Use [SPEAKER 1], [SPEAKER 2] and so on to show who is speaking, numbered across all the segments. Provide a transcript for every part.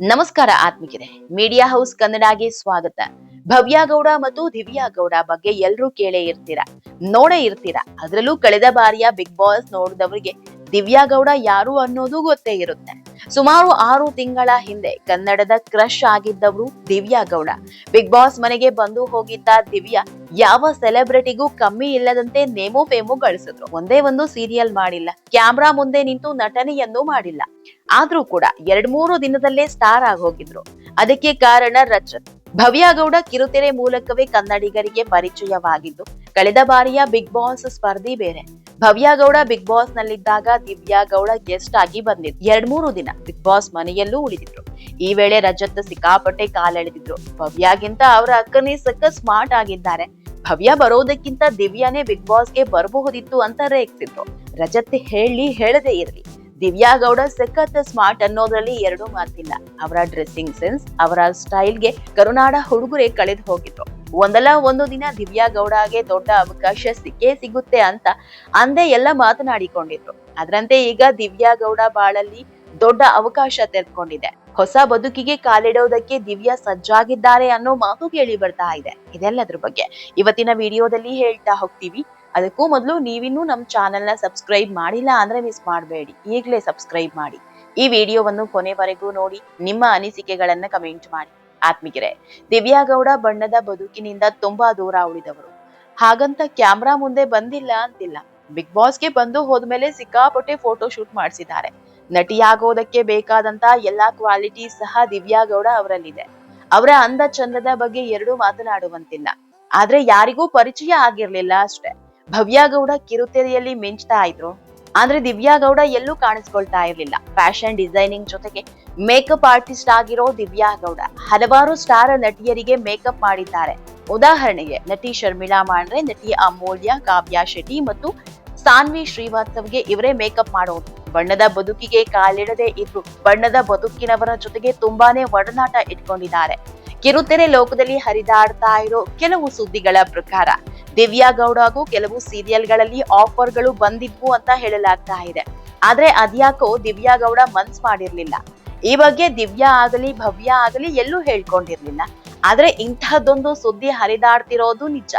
[SPEAKER 1] ನಮಸ್ಕಾರ ಆತ್ಮಿಕರೆ media house ಕನ್ನಡಗೆ ಸ್ವಾಗತ. ಭವ್ಯ ಗೌಡ ಮತ್ತು ದಿವ್ಯಾ ಗೌಡ ಬಗ್ಗೆ ಎಲ್ರೂ ಕೇಳೇ ಇರ್ತೀರಾ? ನೋಡೇ ಇರ್ತೀರಾ? ಅದರಲ್ಲೂ ಕಳೆದ ಬಾರಿಯ ಬಿಗ್ ಬಾಸ್ ನೋಡಿದವರಿಗೆ ದಿವ್ಯಾ ಗೌಡ ಯಾರು ಅನ್ನೋದು ಗೊತ್ತೇ ಇರುತ್ತೆ. ಸುಮಾರು ಆರು ತಿಂಗಳ ಹಿಂದೆ ಕನ್ನಡದ ಕ್ರಶ್ ಆಗಿದ್ದವರು ದಿವ್ಯಾ ಗೌಡ. ಬಿಗ್ ಬಾಸ್ ಮನೆಗೆ ಬಂದು ಹೋಗಿದ್ದ ದಿವ್ಯಾ ಯಾವ ಸೆಲೆಬ್ರಿಟಿಗೂ ಕಮ್ಮಿ ಇಲ್ಲದಂತೆ ನೇಮು ಫೇಮು ಗಳಿಸಿದ್ರು. ಒಂದೇ ಒಂದು ಸೀರಿಯಲ್ ಮಾಡಿಲ್ಲ. ಕ್ಯಾಮ್ರಾ ಮುಂದೆ ನಿಂತು ನಟನೆಯನ್ನು ಮಾಡಿಲ್ಲ. ಆದ್ರೂ ಕೂಡ ಎರಡ್ ಮೂರು ದಿನದಲ್ಲೇ ಸ್ಟಾರ್ ಆಗೋಗಿದ್ರು ಅದಕ್ಕೆ ಕಾರಣ ರಜತ್. ಭವ್ಯಗೌಡ ಕಿರುತೆರೆ ಮೂಲಕವೇ ಕನ್ನಡಿಗರಿಗೆ ಪರಿಚಯವಾಗಿದ್ದು ಕಳೆದ ಬಾರಿಯ ಬಿಗ್ ಬಾಸ್ ಸ್ಪರ್ಧಿ ಬೇರೆ. ಭವ್ಯ ಗೌಡ ಬಿಗ್ ಬಾಸ್ ನಲ್ಲಿದ್ದಾಗ ದಿವ್ಯಾ ಗೌಡ ಗೆಸ್ಟ್ ಆಗಿ ಬಂದಿದ್ರು. ಎರಡ್ ಮೂರು ದಿನ ಬಿಗ್ ಬಾಸ್ ಮನೆಯಲ್ಲೂ ಉಳಿದಿದ್ರು. ಈ ವೇಳೆ ರಜತ್ ಸಿಕ್ಕಾಪಟ್ಟೆ ಕಾಲೆಳೆದಿದ್ರು. ಭವ್ಯಾಗಿಂತ ಅವರ ಅಕ್ಕನೇ ಸಕ್ಕ ಸ್ಮಾರ್ಟ್ ಆಗಿದ್ದಾರೆ. ಭವ್ಯ ಬರೋದಕ್ಕಿಂತ ದಿವ್ಯಾನೇ ಬಿಗ್ ಬಾಸ್ಗೆ ಬರಬಹುದಿತ್ತು ಅಂತ ರೇಗ್ತಿದ್ರು. ರಜತ್ ಹೇಳಿ ಹೇಳದೇ ಇರಲಿ. ದಿವ್ಯಾ ಗೌಡ ಸಖತ್ ಸ್ಮಾರ್ಟ್ ಅನ್ನೋದ್ರಲ್ಲಿ ಎರಡೂ ಮಾತಿಲ್ಲ. ಅವರ ಡ್ರೆಸ್ಸಿಂಗ್ ಸೆನ್ಸ್, ಅವರ ಸ್ಟೈಲ್ಗೆ ಕರುನಾಡ ಹುಡುಗರೇ ಕಳೆದು ಹೋಗಿದ್ರು. ಒಂದಲ್ಲ ಒಂದು ದಿನ ದಿವ್ಯಾ ಗೌಡಗೆ ದೊಡ್ಡ ಅವಕಾಶ ಸಿಕ್ಕೇ ಸಿಗುತ್ತೆ ಅಂತ ಅಂದೇ ಎಲ್ಲ ಮಾತನಾಡಿಕೊಂಡಿದ್ರು. ಅದರಂತೆ ಈಗ ದಿವ್ಯಾ ಗೌಡ ಬಾಳಲ್ಲಿ ದೊಡ್ಡ ಅವಕಾಶ ತೆರೆದುಕೊಂಡಿದೆ ಹೊಸ ಬದುಕಿಗೆ ಕಾಲಿಡೋದಕ್ಕೆ ದಿವ್ಯಾ ಸಜ್ಜಾಗಿದ್ದಾರೆ ಅನ್ನೋ ಮಾತು ಕೇಳಿ ಬರ್ತಾ ಇದೆ. ಇದೆಲ್ಲದ್ರ ಬಗ್ಗೆ ಇವತ್ತಿನ ವಿಡಿಯೋದಲ್ಲಿ ಹೇಳ್ತಾ ಹೋಗ್ತೀವಿ. ಅದಕ್ಕೂ ಮೊದಲು ನೀವಿನ್ನೂ ನಮ್ಮ ಚಾನೆಲ್ನ ಸಬ್ಸ್ಕ್ರೈಬ್ ಮಾಡಿಲ್ಲ ಅಂದ್ರೆ ಮಿಸ್ ಮಾಡಬೇಡಿ. ಈಗಲೇ ಸಬ್ಸ್ಕ್ರೈಬ್ ಮಾಡಿ. ಈ ವಿಡಿಯೋವನ್ನು ಕೊನೆವರೆಗೂ ನೋಡಿ, ನಿಮ್ಮ ಅನಿಸಿಕೆಗಳನ್ನ ಕಮೆಂಟ್ ಮಾಡಿ. ಆತ್ಮಿಗೆರೆ ದಿವ್ಯಾಗೌಡ ಬಣ್ಣದ ಬದುಕಿನಿಂದ ತುಂಬಾ ದೂರ ಉಳಿದವರು. ಹಾಗಂತ ಕ್ಯಾಮ್ರಾ ಮುಂದೆ ಬಂದಿಲ್ಲ ಅಂತಿಲ್ಲ. ಬಿಗ್ ಬಾಸ್ಗೆ ಬಂದು ಹೋದ್ಮೇಲೆ ಸಿಕ್ಕಾಪಟ್ಟೆ ಫೋಟೋ ಶೂಟ್ ಮಾಡಿಸಿದ್ದಾರೆ. ನಟಿಯಾಗೋದಕ್ಕೆ ಬೇಕಾದಂತ ಎಲ್ಲಾ ಕ್ವಾಲಿಟಿ ಸಹ ದಿವ್ಯಾಗೌಡ ಅವರಲ್ಲಿದೆ. ಅವರ ಅಂದ ಚಂದದ ಬಗ್ಗೆ ಎರಡು ಮಾತನಾಡುವಂತಿಲ್ಲ. ಆದ್ರೆ ಯಾರಿಗೂ ಪರಿಚಯ ಆಗಿರ್ಲಿಲ್ಲ ಅಷ್ಟೇ. ಭವ್ಯಾಗೌಡ ಕಿರುತೆರೆಯಲ್ಲಿ ಮಿಂಚ್ತಾ ಇದ್ರು. ಆದ್ರೆ ದಿವ್ಯಾ ಗೌಡ ಎಲ್ಲೂ ಕಾಣಿಸ್ಕೊಳ್ತಾ ಇರಲಿಲ್ಲ. ಫ್ಯಾಷನ್ ಡಿಸೈನಿಂಗ್ ಜೊತೆಗೆ ಮೇಕಪ್ ಆರ್ಟಿಸ್ಟ್ ಆಗಿರೋ ದಿವ್ಯಾ ಗೌಡ ಹಲವಾರು ಸ್ಟಾರ್ ನಟಿಯರಿಗೆ ಮೇಕಪ್ ಮಾಡಿದ್ದಾರೆ. ಉದಾಹರಣೆಗೆ ನಟಿ ಶರ್ಮಿಳಾ ಮಾಂಡ್ರೆ, ನಟಿ ಅಮೂಲ್ಯ, ಕಾವ್ಯ ಶೆಟ್ಟಿ ಮತ್ತು ಸಾನ್ವಿ ಶ್ರೀವಾಸ್ತವ್ಗೆ ಇವರೇ ಮೇಕಪ್ ಮಾಡೋದು ಬಣ್ಣದ ಬದುಕಿಗೆ ಕಾಲಿಡದೆ ಇದ್ರು. ಬಣ್ಣದ ಬದುಕಿನವರ ಜೊತೆಗೆ ತುಂಬಾನೇ ಒಡನಾಟ ಇಟ್ಕೊಂಡಿದ್ದಾರೆ. ಕಿರುತೆರೆ ಲೋಕದಲ್ಲಿ ಹರಿದಾಡ್ತಾ ಇರೋ ಕೆಲವು ಸುದ್ದಿಗಳ ಪ್ರಕಾರ ದಿವ್ಯಾ ಹಾಗೂ ಕೆಲವು ಸೀರಿಯಲ್ಗಳಲ್ಲಿ ಆಫರ್ಗಳು ಬಂದಿದ್ವು ಅಂತ ಹೇಳಲಾಗ್ತಾ ಇದೆ. ಆದ್ರೆ ಅದ್ಯಾಕೋ ದಿವ್ಯಾ ಗೌಡ ಮನ್ಸ್ ಮಾಡಿರ್ಲಿಲ್ಲ. ಈ ಬಗ್ಗೆ ದಿವ್ಯಾ ಆಗಲಿ, ಭವ್ಯ ಆಗಲಿ ಎಲ್ಲೂ ಹೇಳ್ಕೊಂಡಿರ್ಲಿಲ್ಲ. ಆದ್ರೆ ಇಂತಹದ್ದೊಂದು ಸುದ್ದಿ ಹರಿದಾಡ್ತಿರೋದು ನಿಜ.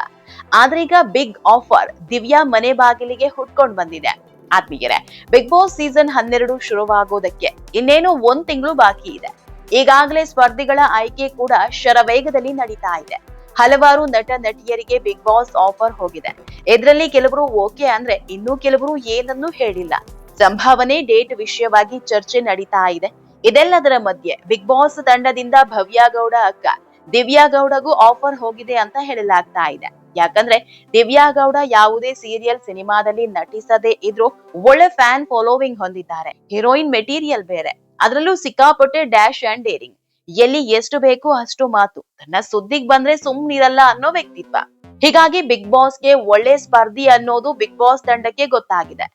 [SPEAKER 1] ಆದ್ರೀಗ ಬಿಗ್ ಆಫರ್ ದಿವ್ಯಾ ಮನೆ ಬಾಗಿಲಿಗೆ ಹುಟ್ಕೊಂಡ್ ಬಂದಿದೆ. ಆತ್ಮೀಯರೇ, ಬಿಗ್ ಬಾಸ್ ಸೀಸನ್ ಹನ್ನೆರಡು ಶುರುವಾಗೋದಕ್ಕೆ ಇನ್ನೇನು ಒಂದ್ ತಿಂಗಳು ಬಾಕಿ ಇದೆ. ಈಗಾಗಲೇ ಸ್ಪರ್ಧಿಗಳ ಆಯ್ಕೆ ಕೂಡ ಶರವೇಗದಲ್ಲಿ ನಡೀತಾ ಇದೆ. ಹಲವಾರು ನಟ ನಟಿಯರಿಗೆ ಬಿಗ್ ಬಾಸ್ ಆಫರ್ ಹೋಗಿದೆ. ಇದರಲ್ಲಿ ಕೆಲವರು ಓಕೆ ಅಂದ್ರೆ ಇನ್ನೂ ಕೆಲವರು ಏನನ್ನೂ ಹೇಳಿಲ್ಲ. ಸಂಭಾವನೆ, ಡೇಟ್ ವಿಷಯವಾಗಿ ಚರ್ಚೆ ನಡೀತಾ ಇದೆ. ಇದೆಲ್ಲದರ ಮಧ್ಯೆ ಬಿಗ್ ಬಾಸ್ ತಂಡದಿಂದ ಭವ್ಯಾಗೌಡ ಅಕ್ಕ ದಿವ್ಯಾಗೌಡಗೂ ಆಫರ್ ಹೋಗಿದೆ ಅಂತ ಹೇಳಲಾಗ್ತಾ ಇದೆ. ಯಾಕಂದ್ರೆ ದಿವ್ಯಾಗೌಡ ಯಾವುದೇ ಸೀರಿಯಲ್ ಸಿನಿಮಾದಲ್ಲಿ ನಟಿಸದೇ ಇದ್ರು ಒಳ್ಳೆ ಫ್ಯಾನ್ ಫಾಲೋವಿಂಗ್ ಹೊಂದಿದ್ದಾರೆ. ಹೀರೋಯಿನ್ ಮೆಟೀರಿಯಲ್ ಬೇರೆ. ಅದರಲ್ಲೂ ಸಿಕ್ಕಾಪಟ್ಟೆ ಡ್ಯಾಶ್ ಅಂಡ್ ಡೇರಿಂಗ್. ಎಲ್ಲಿ ಎಷ್ಟು ಬೇಕು ಅಷ್ಟು ಮಾತು. ತನ್ನ ಸುದ್ದಿಗ್ ಬಂದ್ರೆ ಸುಮ್ನಿರಲ್ಲ ಅನ್ನೋ ವ್ಯಕ್ತಿತ್ವ. ಹೀಗಾಗಿ ಬಿಗ್ ಬಾಸ್ಗೆ ಒಳ್ಳೆ ಸ್ಪರ್ಧಿ ಅನ್ನೋದು ಬಿಗ್ ಬಾಸ್ ತಂಡಕ್ಕೆ ಗೊತ್ತಾಗಿದೆ.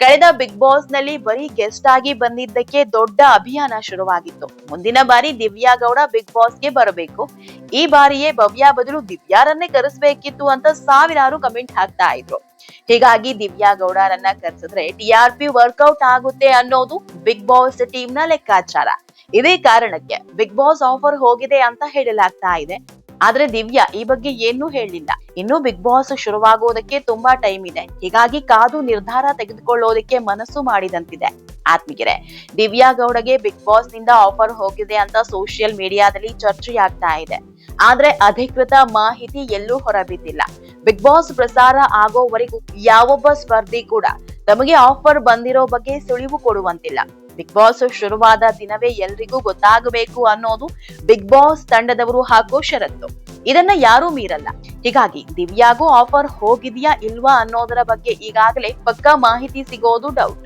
[SPEAKER 1] ಕಳೆದ ಬಿಗ್ ಬಾಸ್ನಲ್ಲಿ ಬರೀ ಗೆಸ್ಟ್ ಆಗಿ ಬಂದಿದ್ದಕ್ಕೆ ದೊಡ್ಡ ಅಭಿಯಾನ ಶುರುವಾಗಿತ್ತು. ಮುಂದಿನ ಬಾರಿ ದಿವ್ಯಾ ಗೌಡ ಬಿಗ್ ಬಾಸ್ಗೆ ಬರಬೇಕು. ಈ ಬಾರಿಯೇ ಭವ್ಯ ಬದಲು ದಿವ್ಯಾರನ್ನೇ ಕರೆಸಬೇಕಿತ್ತು ಅಂತ ಸಾವಿರಾರು ಕಮೆಂಟ್ ಹಾಕ್ತಾ ಇದ್ರು. ಹೀಗಾಗಿ ದಿವ್ಯಾ ಗೌಡರನ್ನ ಕರೆಸಿದ್ರೆ ಪಿ ವರ್ಕೌಟ್ ಆಗುತ್ತೆ ಅನ್ನೋದು ಬಿಗ್ ಬಾಸ್ ಟೀಮ್ನ ಲೆಕ್ಕಾಚಾರ. ಇದೇ ಕಾರಣಕ್ಕೆ ಬಿಗ್ ಬಾಸ್ ಆಫರ್ ಹೋಗಿದೆ ಅಂತ ಹೇಳಲಾಗ್ತಾ ಇದೆ. ಆದ್ರೆ ದಿವ್ಯಾ, ಈ ಬಗ್ಗೆ ಏನೂ ಹೇಳಿಲ್ಲ. ಇನ್ನು ಬಿಗ್ ಬಾಸ್ ಶುರುವಾಗೋದಕ್ಕೆ ತುಂಬಾ ಟೈಮ್ ಇದೆ. ಹೀಗಾಗಿ ಕಾದು ನಿರ್ಧಾರ ತೆಗೆದುಕೊಳ್ಳೋದಕ್ಕೆ ಮನಸ್ಸು ಮಾಡಿದಂತಿದೆ. ಆತ್ಮಿಗೆರೆ ದಿವ್ಯಾ ಗೌಡಗೆ ಬಿಗ್ ಬಾಸ್ನಿಂದ ಆಫರ್ ಹೋಗಿದೆ ಅಂತ ಸೋಷಿಯಲ್ ಮೀಡಿಯಾದಲ್ಲಿ ಚರ್ಚೆಯಾಗ್ತಾ ಇದೆ. ಆದ್ರೆ ಅಧಿಕೃತ ಮಾಹಿತಿ ಎಲ್ಲೂ ಹೊರಬಿದ್ದಿಲ್ಲ. ಬಿಗ್ ಬಾಸ್ ಪ್ರಸಾರ ಆಗೋವರೆಗೂ ಯಾವೊಬ್ಬ ಸ್ಪರ್ಧಿ ಕೂಡ ತಮಗೆ ಆಫರ್ ಬಂದಿರೋ ಬಗ್ಗೆ ಸುಳಿವು ಕೊಡುವಂತಿಲ್ಲ. ಬಿಗ್ ಬಾಸ್ ಶುರುವಾದ ದಿನವೇ ಎಲ್ರಿಗೂ ಗೊತ್ತಾಗಬೇಕು ಅನ್ನೋದು ಬಿಗ್ ಬಾಸ್ ತಂಡದವರು ಹಾಕೋ ಷರತ್ತು. ಇದನ್ನ ಯಾರೂ ಮೀರಲ್ಲ. ಹೀಗಾಗಿ ದಿವ್ಯಾಗೂ ಆಫರ್ ಹೋಗಿದ್ಯಾ ಇಲ್ವಾ ಅನ್ನೋದರ ಬಗ್ಗೆ ಈಗಾಗಲೇ ಪಕ್ಕಾ ಮಾಹಿತಿ ಸಿಗೋದು ಡೌಟ್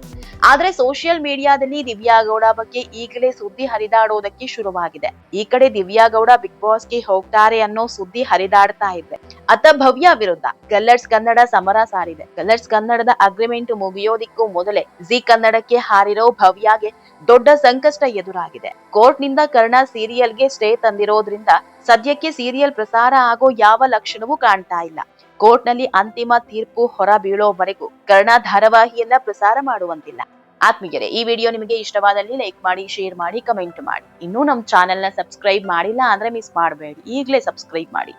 [SPEAKER 1] ಆದ್ರೆ ಸೋಷಿಯಲ್ ಮೀಡಿಯಾದಲ್ಲಿ ದಿವ್ಯಾ ಗೌಡ ಬಗ್ಗೆ ಈಗಲೇ ಸುದ್ದಿ ಹರಿದಾಡೋದಕ್ಕೆ ಶುರುವಾಗಿದೆ. ಈ ಕಡೆ ದಿವ್ಯಾ ಗೌಡ ಬಿಗ್ ಬಾಸ್ಗೆ ಹೋಗ್ತಾರೆ ಅನ್ನೋ ಸುದ್ದಿ ಹರಿದಾಡ್ತಾ ಇದೆ. ಅತ್ತ ಭವ್ಯ ವಿರುದ್ಧ ಕಲ್ಲರ್ಸ್ ಕನ್ನಡ ಸಮರ ಸಾರಿದೆ. ಕಲ್ಲರ್ಸ್ ಕನ್ನಡದ ಅಗ್ರಿಮೆಂಟ್ ಮುಗಿಯೋದಿಕ್ಕೂ ಮೊದಲೇ ಜಿ ಕನ್ನಡಕ್ಕೆ ಹಾರಿರೋ ಭವ್ಯಗೆ ದೊಡ್ಡ ಸಂಕಷ್ಟ ಎದುರಾಗಿದೆ. ಕೋರ್ಟ್ನಿಂದ ಕರ್ಣ ಸೀರಿಯಲ್ಗೆ ಸ್ಟೇ ತಂದಿರೋದ್ರಿಂದ ಸದ್ಯಕ್ಕೆ ಸೀರಿಯಲ್ ಪ್ರಸಾರ ಆಗೋ ಯಾವ ಲಕ್ಷಣವೂ ಕಾಣ್ತಾ ಇಲ್ಲ. ಕೋರ್ಟ್ನಲ್ಲಿ ಅಂತಿಮ ತೀರ್ಪು ಹೊರ ಬೀಳೋವರೆಗೂ ಕರ್ಣ ಧಾರಾವಾಹಿಯನ್ನ ಪ್ರಸಾರ ಮಾಡುವಂತಿಲ್ಲ. ಆತ್ಮೀಯರೇ, ಈ ವಿಡಿಯೋ ನಿಮಗೆ ಇಷ್ಟವಾದಲ್ಲಿ ಲೈಕ್ ಮಾಡಿ, ಶೇರ್ ಮಾಡಿ, ಕಮೆಂಟ್ ಮಾಡಿ. ಇನ್ನೂ ನಮ್ಮ ಚಾನೆಲ್ನ ಸಬ್ಸ್ಕ್ರೈಬ್ ಮಾಡಿಲ್ಲ ಅಂದ್ರೆ ಮಿಸ್ ಮಾಡಬೇಡಿ. ಈಗಲೇ ಸಬ್ಸ್ಕ್ರೈಬ್ ಮಾಡಿ.